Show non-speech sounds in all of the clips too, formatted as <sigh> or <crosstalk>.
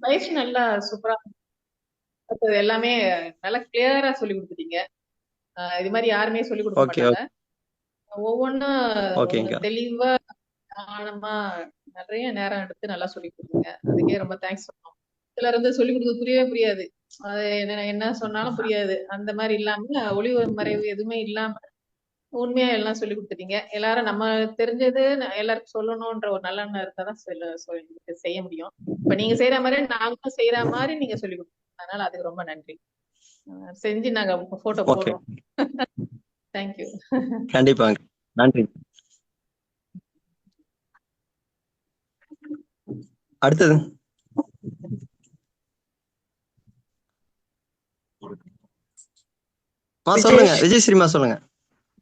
பயிற்சி நல்லா சூப்பரா எல்லாமே நல்லா கிளியரா சொல்லி கொடுத்துட்டீங்க. ஆஹ் இது மாதிரி யாருமே சொல்லி கொடுக்க ஓகே மாட்டாங்க. ஒவ்வொன்றும் ஓகேங்கக்கா தெளிவா ஆழமா நிறைய நேரம் எடுத்து நல்லா சொல்லி கொடுத்தீங்க. அதுக்கே ரொம்ப தேங்க்ஸ் சொல்லணும். சிலர் வந்து சொல்லி கொடுக்க புரியவே புரியாது. அது என்ன என்ன சொன்னாலும் புரியாது. அந்த மாதிரி இல்லாம ஒளிவு மறைவு எதுவுமே இல்லாம உண்மையா எல்லாம் சொல்லி கொடுத்துட்டீங்க. எல்லாரும் நம்ம தெரிஞ்சது எல்லாருக்கும் சொல்லணும்ன்ற ஒரு நல்ல இருந்தா தான் சொல்ல சொல்லி செய்ய முடியும். இப்ப நீங்க செய்யற மாதிரி நாங்களும் செய்யற மாதிரி நீங்க சொல்லி கொடுத்தீங்க அதனால அதுக்கு ரொம்ப நன்றி. செஞ்சு நாங்க போட்டோ போடுறோம். <laughs> தேங்க்யூ கண்டிப்பாங்க நன்றி. அடுத்தது. சொல்லுங்க. விஜய் ஸ்ரீமா சொல்லுங்க.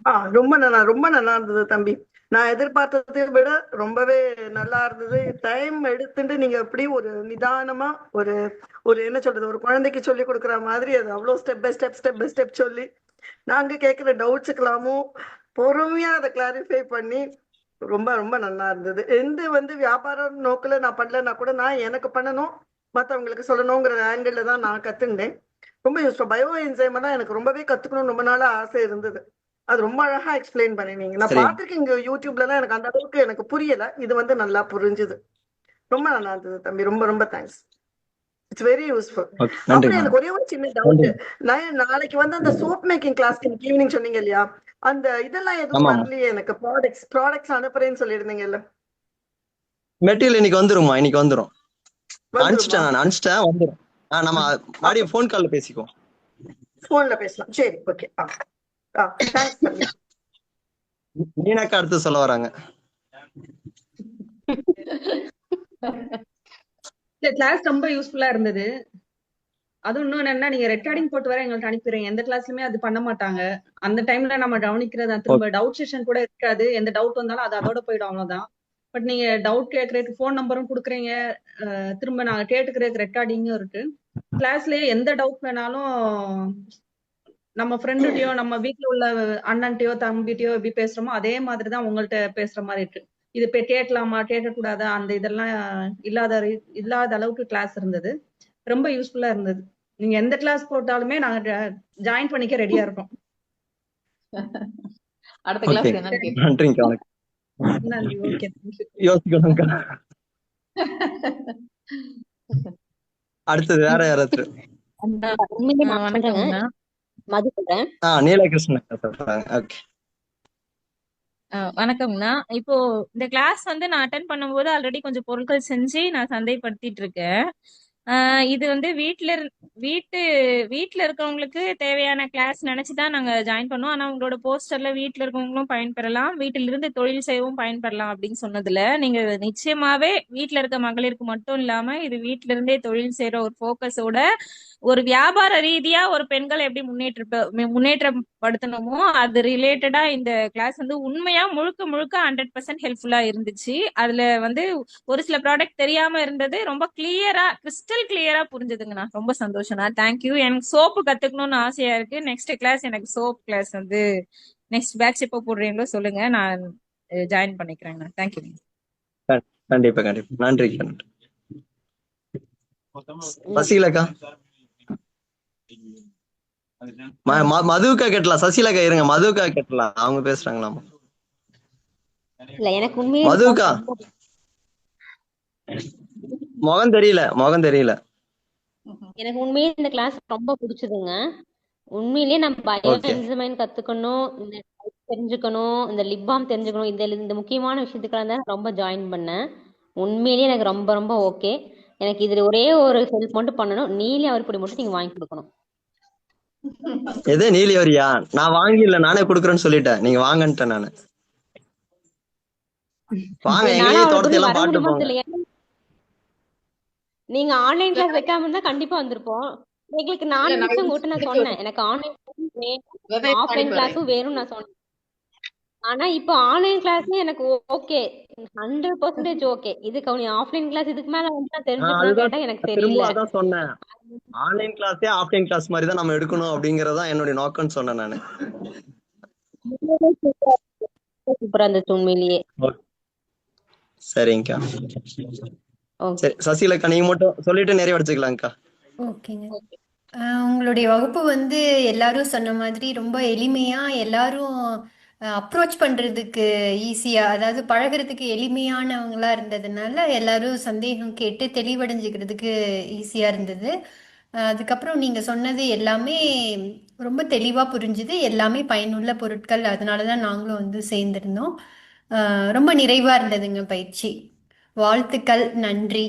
ஆ ரொம்ப நல்லா ரொம்ப நல்லா இருந்தது தம்பி. நான் எதிர்பார்த்ததை விட ரொம்பவே நல்லா இருந்தது. டைம் எடுத்துட்டு நீங்க எப்படி ஒரு நிதானமா ஒரு ஒரு என்ன சொல்றது ஒரு குழந்தைக்கு சொல்லி கொடுக்குற மாதிரி அது அவ்வளோ step by step step by step சொல்லி நாங்க கேட்குற டவுட்ஸுக்கெல்லாமும் பொறுமையா அதை கிளாரிஃபை பண்ணி ரொம்ப ரொம்ப நல்லா இருந்தது. எந்த வந்து வியாபார நோக்கில் நான் பண்ணலன்னா கூட நான் எனக்கு பண்ணணும் மற்றவங்களுக்கு சொல்லணுங்கிற ஆங்கிள் தான் நான் கத்துண்டேன் ரொம்ப யூஸ்ஃபுல் பயோ என்சைமை தான் எனக்கு ரொம்பவே கத்துக்கணும்னு ரொம்ப நாளா ஆசை இருந்தது. அது ரொம்ப அழகா எக்ஸ்பிளைன் பண்ணினீங்க. நான் சரி. பார்த்திருக்கேன் இங்க யூடியூப்ல எனக்கு அந்த அளவுக்கு எனக்கு புரியல. இது வந்து நல்லா புரிஞ்சுது. ரொம்ப நல்லா இருந்தது தம்பி. ரொம்ப ரொம்ப தேங்க்ஸ் இட்ஸ் வெரி யூஸ்ஃபுல் அப்புறம் எனக்கு ஒரே ஒரு சின்ன டவுட் நான் நாளைக்கு வந்து அந்த சோப் மேக்கிங் இன்னைக்கு ஈவினிங் சொன்னீங்க இல்லையா? அந்த இதெல்லாம் எதுவும் வரலையே. எனக்கு ப்ராடக்ட்ஸ் ப்ராடக்ட்ஸ் அனுப்புறேன்னு சொல்லியிருந்தீங்கல்ல மெட்டீரியல் இன்னைக்கு வந்துருமா இன்னைக்கு வந்துரும். அனுப்பிச்சிட்டேன் நான். அனுப்பிச்சிட்டேன். வந்துரும். நம்ம மறுபடியும் ஃபோன் கால்ல பேசிக்குவோம். போன்ல பேசலாம். சரி ஓகே மீனாக்கா அடுத்து சொல்ல வராங்க. இந்த கிளாஸ் ரொம்ப யூஸ்ஃபுல்லா இருந்தது. அதுவும் இன்னும் என்னன்னா நீங்க ரெக்கார்டிங் போட்டு வர எங்களுக்கு அனுப்பிடுறீங்க. எந்த கிளாஸ்லயுமே அது பண்ண மாட்டாங்க. அந்த டைம்ல நம்ம கவனிக்கிறது திரும்ப டவுட் செஷன் கூட இருக்காது. எந்த டவுட் வந்தாலும் அது அதோட போயிடும் அவ்வளவுதான். பட் நீங்க டவுட் கேட்கறதுக்கு ஃபோன் நம்பரும் கொடுக்குறீங்க. திரும்ப நாங்க கேட்டுக்கிறதுக்கு ரெக்கார்டிங்கும் இருக்கு. கிளாஸ்லயே எந்த டவுட் வேணாலும் நம்ம ஃப்ரெண்டுகிட்டயோ நம்ம வீட்ல உள்ள அண்ணன்ட்டையோ தம்பிட்டையோ எப்படி பேசுறோமோ அதே மாதிரி தான் உங்கள்ட்ட பேசுற மாதிரி இருக்கு. இது இப்ப கேட்கலாமா கேட்கக்கூடாதா? அந்த இதெல்லாம் இல்லாத இல்லாத அளவுக்கு கிளாஸ் இருந்தது. ரொம்ப யூஸ்ஃபுல்லா இருந்தது. நீங்க எந்த கிளாஸ் போட்டாலுமே நாங்க ஜாயின் பண்ணிக்க ரெடியா இருக்கோம். அடுத்த கிளாஸ் என்னன்னு நன்றி. ஓகே யோசிக்கணும்க்கா <laughs> அடுத்தது வேற யாராச்சும் வணக்கம் சொல்றேன் அண்ணா மது சொல்றேன் ஆ நீலகிருஷ்ணன் அக்கா சொல்றாங்க ஓகே அஹ் வணக்கம்ண்ணா இப்போ இந்த கிளாஸ் வந்து நான் அட்டன் பண்ணும்போது ஆல்ரெடி கொஞ்சம் பொருட்கள் செஞ்சு நான் சந்தைப்படுத்திட்டு இருக்கேன். இது வந்து வீட்டுல இரு- வீட்டு வீட்டுல இருக்கவங்களுக்கு தேவையான கிளாஸ் நினைச்சுதான் நாங்க ஜாயின் பண்ணோம். ஆனா உங்களோட போஸ்டர்ல வீட்டுல இருக்கவங்களும் பயன்பெறலாம். வீட்டிலிருந்து தொழில் செய்யவும் பயன்பெறலாம் அப்படின்னு சொன்னதுல நீங்க நிச்சயமாவே வீட்டுல இருக்க மகளிருக்கு மட்டும் இல்லாம இது வீட்டுல இருந்தே தொழில் செய்யற ஒரு போக்கஸோட ஒரு வியாபார ரீதியா ஒரு பெண்களை எப்படி முன்னேற்ற முன்னேற்றப்படுத்தணுமோ அது ரிலேட்டடா இந்த கிளாஸ் வந்து உண்மையா முழுக்க முழுக்க ஹண்ட்ரட் பர்சன்ட் ஹெல்ப்ஃபுல்லா இருந்துச்சு. அதுல வந்து ஒரு சில ப்ராடக்ட் தெரியாம இருந்தது. ரொம்ப கிளியரா கிறிஸ்டல் கிளியரா புரிஞ்சுதுங்கண்ணா. ரொம்ப சந்தோஷம்ண்ணா. தேங்க்யூ எனக்கு சோப்பு கத்துக்கணும்னு ஆசையா இருக்கு. நெக்ஸ்ட் கிளாஸ் எனக்கு சோப் கிளாஸ் வந்து நெக்ஸ்ட் பேட்ச் எப்போ போடுறீங்களோ சொல்லுங்க. நான் ஜாயின் பண்ணிக்கிறேங்கண்ணா. தேங்க்யூ கண்டிப்பா கண்டிப்பா. நன்றி நன்றி சசிகலாக்கா மதுவுக்கா கேட்டலாம். சசிகலாக்கா இருங்க. மதுவுக்கா கேட்டலாம். அவங்க பேசுறாங்களாமா? இல்ல எனக்கு உண்மையே மதுவுக்கா? முகம் தெரியல முகம் தெரியல. எனக்கு உண்மையே இந்த கிளாஸ் ரொம்ப பிடிச்சதுங்க. உண்மையிலேயே நம்ம பயோ ஓகே என்சைமைன் கத்துக்கணும் இந்த தெரிஞ்சுக்கணும் இந்த லிப் பாம் தெரிஞ்சுக்கணும் இந்த இந்த முக்கியமான விஷயத்துக்கெல்லாம் தான் ரொம்ப ஜாயின் பண்ணேன். உண்மையிலேயே எனக்கு ரொம்ப ரொம்ப ஓகே எனக்கு இதுல ஒரே ஒரு ஹெல்ப் மட்டும் பண்ணணும் நீலி அவர் பொடி மட்டும் நீங்க வாங்கி கொடுக்கணும். எது நீலி வரியா நான் வாங்கிடல நானே குடுக்குறேன்னு சொல்லிட்டேன். நீங்க வாங்கன்ட்டேன் நானு. வாங்க எங்களையும் தோட்டத்தை எல்லாம் பாட்டு போங்க. நீங்க ஆன்லைன் கிளாஸ் வைக்காம இருந்தா கண்டிப்பா வந்திருப்போம். எங்களுக்கு நாலு நான் நிமிஷம் உங்ககிட்ட நான் சொன்னேன். எனக்கு ஆன்லைன் வேணும் ஆஃப்லைன் கிளாஸும் வேணும்னு நான் சொன்னேன். ஆனா இப்போ ஆன்லைன் கிளாஸ் எனக்கு ஓகே ஹண்ட்ரட் பர்சன்டேஜ் ஓகே இதுக்கு அவனி ஆஃப்லைன் கிளாஸ் இதுக்கு மேல வந்து நான் கேட்டா எனக்கு தெரியல. அதான் சொன்னேன். ஆன்லைன் கிளாஸே ஆஃப்லைன் கிளாஸ் மாதிரி தான் நம்ம எடுக்கணும் அப்படிங்கறதுதான் என்னுடைய நோக்கம்னு சொன்னேன் நானு. சூப்பரா இருந்துச்சு உண்மையிலேயே. சரிங்கக்கா. சரி சசிகலாக்கா நீங்க மட்டும் சொல்லிட்டு நிறைய அடிச்சுக்கலாம்க்கா ஓகேங்க உங்களுடைய வகுப்பு வந்து எல்லாரும் சொன்ன மாதிரி ரொம்ப எளிமையா எல்லாரும் அப்ரோச் பண்றதுக்கு ஈஸியா அதாவது பழகுறதுக்கு எளிமையானவங்களா இருந்ததுனால எல்லாரும் சந்தேகம் கேட்டு தெளிவடைஞ்சுக்கிறதுக்கு ஈஸியா இருந்தது. அதுக்கப்புறம் நீங்க சொன்னது எல்லாமே ரொம்ப தெளிவா புரிஞ்சுது. எல்லாமே பயனுள்ள பொருட்கள். அதனால தான் நாங்களும் வந்து சேர்ந்திருந்தோம். ரொம்ப நிறைவா இருந்ததுங்க பயிற்சி. வாழ்த்துக்கள் நன்றி.